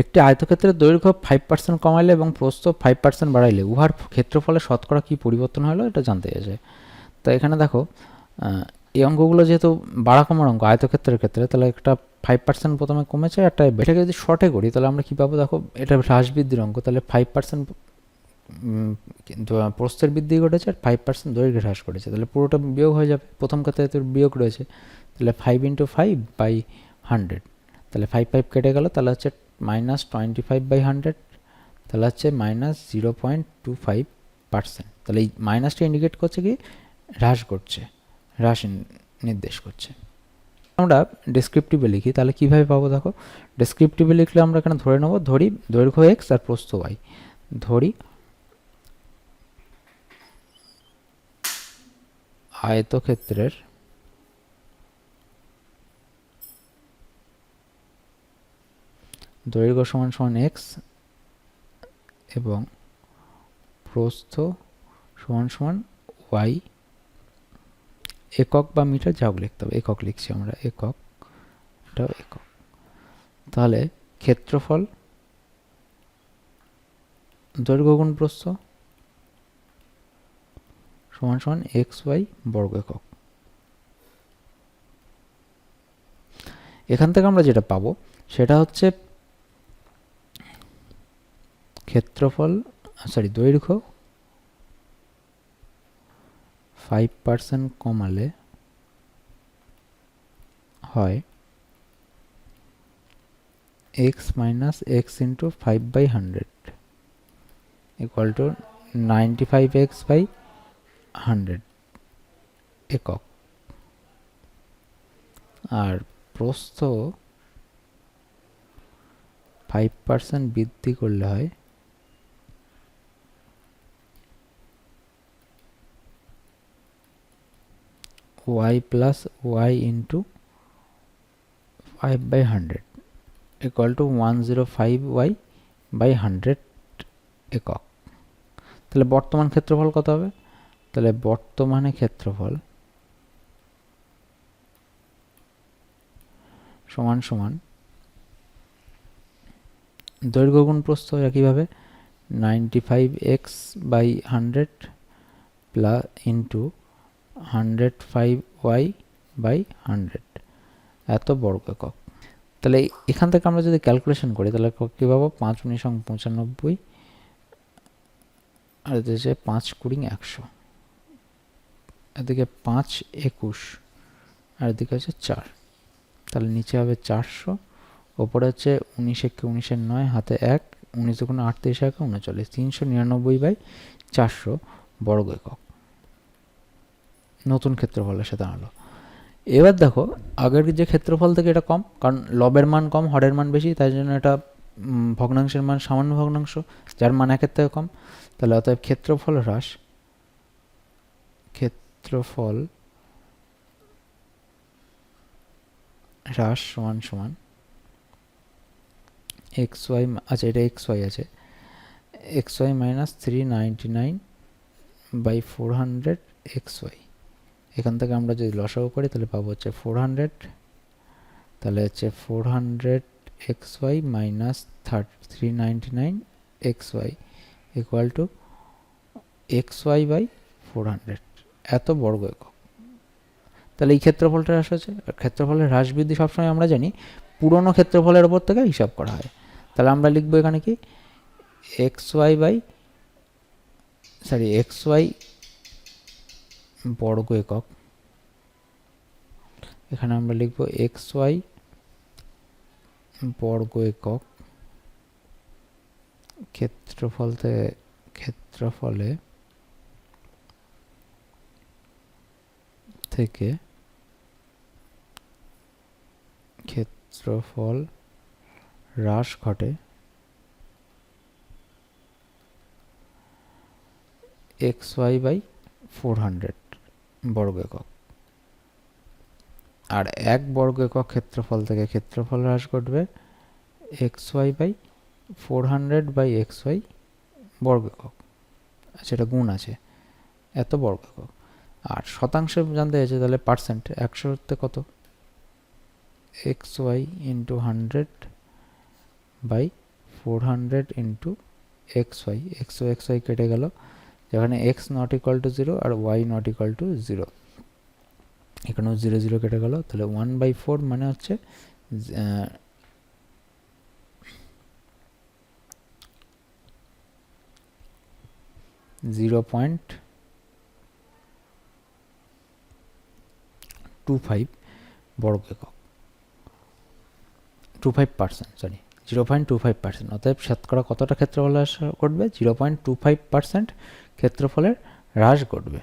একটি আয়তক্ষেত্রের দৈর্ঘ্য ফাইভ পার্সেন্ট কমাইলে এবং প্রস্থ ফাইভ পার্সেন্ট বাড়াইলে, উহার ক্ষেত্রফলে শতকরা কী পরিবর্তন হলো এটা জানতে চাইছে। তো এখানে দেখো এই অঙ্কগুলো যেহেতু বাড়া কমার অঙ্ক আয়তক্ষেত্রের ক্ষেত্রে, তাহলে একটা ফাইভ পার্সেন্ট প্রথমে কমেছে, একটা এটাকে যদি শর্টে করি, তাহলে আমরা কী পাবো? দেখো, এটা হ্রাস বৃদ্ধির অঙ্ক তাহলে ফাইভ পার্সেন্ট প্রস্থের বৃদ্ধি ঘটেছে আর ফাইভ পার্সেন্ট দৈর্ঘ্য হ্রাস করেছে তাহলে পুরোটা বিয়োগ হয়ে যাবে। প্রথম ক্ষেত্রে তোর বিয়োগ রয়েছে। তাহলে five into five by hundred তাহলে ফাইভ ফাইভ কেটে গেল, তাহলে হচ্ছে minus twenty five by hundred তাহলে হচ্ছে minus zero point two five percent তাহলে এই মাইনাসটা ইন্ডিকেট করছে কি? হ্রাস করছে, হ্রাস নির্দেশ করছে। আমরা ডেসক্রিপটিভে লিখি, তাহলে কীভাবে পাবো দেখো? ডেসক্রিপটিভে লিখলে আমরা এখানে ধরে নেব, ধরি দৈর্ঘ্য এক্স আর প্রস্থ ওয়াই ধরি আয়তক্ষেত্রের দৈর্ঘ্য সমান সমান এক্স এবং প্রস্থ সমান সমান ওয়াই একক বা মিটার যা লিখতে হবে, একক লিখছি আমরা, একক, এটাও একক। তাহলে ক্ষেত্রফল, দৈর্ঘ্য গুণ প্রস্থ সমান সমান এক্স ওয়াই বর্গ একক। এখান থেকে আমরা যেটা পাবো, সেটা হচ্ছে ক্ষেত্রফল সরি দৈর্ঘ্য ফাইভ পার্সেন্ট কমালে হয় X minus X into five by hundred equal to ninety five X by hundred একক। আর প্রস্থ ফাইভ পার্সেন্ট বৃদ্ধি করলে হয় into five by hundred equal to one zero five Y by hundred একক। তাহলে বর্তমান ক্ষেত্রফল কত হবে? তাহলে বর্তমানে ক্ষেত্রফল সমান সমান দৈর্ঘ্য গুণ প্রস্থ একইভাবে ninety five X by hundred plus into hundred five Y by hundred এত বর্গ একক। তাহলে এখান থেকে আমরা যদি ক্যালকুলেশন করি, তাহলে ক- পাবো? পাঁচ উনিশ পঁচানব্বই, আর হচ্ছে পাঁচ কুড়ি একশো। এদিকে পাঁচ একুশ, আর এদিকে হচ্ছে চার। তাহলে নিচে হবে চারশো, ওপরে হচ্ছে উনিশ একে উনিশের নয়, হাতে এক, উনিশ দুগুণ আটত্রিশ একে উনচল্লিশ, তিনশো নিরানব্বই বাই চারশো, বর্গ একক। নতুন ক্ষেত্রফল এসে দাঁড়াল এবার দেখো, আগের যে ক্ষেত্রফল থেকে এটা কম, কারণ লবের মান কম, হরের মান বেশি, তাই জন্য এটা ভগ্নাংশের মান সামান্য ভগ্নাংশ, যার মান একের থেকে কম। তাহলে অতএব ক্ষেত্রফল হ্রাস ক্ষেত্রফল হ্রাস সমান সমান এক্স ওয়াই আচ্ছা এটা এক্স ওয়াই আছে। X Y minus three ninety nine by four hundred X Y এখান থেকে আমরা যদি লসাগু করি, তাহলে পাবো হচ্ছে ফোর হান্ড্রেড তাহলে হচ্ছে four hundred X Y minus থার্ট three ninety nine X Y equal to X Y by four hundred এত বর্গ একক। তাহলে এই ক্ষেত্রফলটা হ্রাস হচ্ছে। আর ক্ষেত্রফলের হ্রাস বৃদ্ধি সবসময় আমরা জানি, পুরনো ক্ষেত্রফলের ওপর থেকে হিসাব করা হয়। তাহলে আমরা লিখব এখানে কি? X Y by sorry X Y বর্গ একক। এখানে আমরা লিখব এক্স ওয়াই বর্গ একক। ক্ষেত্রফল থেকে ক্ষেত্রফলে থেকে ক্ষেত্রফল হ্রাস ঘটে X Y by four hundred বর্গ একক। আর এক বর্গ একক ক্ষেত্রফল থেকে ক্ষেত্রফল হ্রাস ঘটবে X Y by four hundred by X Y বর্গ একক। সেটা গুণ আছে এত বর্গ একক। আর শতাংশে জানতে চাইছে তাহলে পার্সেন্ট একশো একশোতে কত? X Y into hundred by four hundred into X Y X Y কেটে গেল। যেখানে X not equal to zero R Y not equal to zero এখানেও জিরো জিরো কেটে গেল। তাহলে ওয়ান বাই ফোর মানে হচ্ছে জিরো পয়েন্ট টু ফাইভ বর্গ একক। Two five percent sorry zero point two five percent. অতএব শতকরা কতটা ক্ষেত্রফল হ্রাস ঘটবে? Zero point two five percent ক্ষেত্রফলের হ্রাস ঘটবে।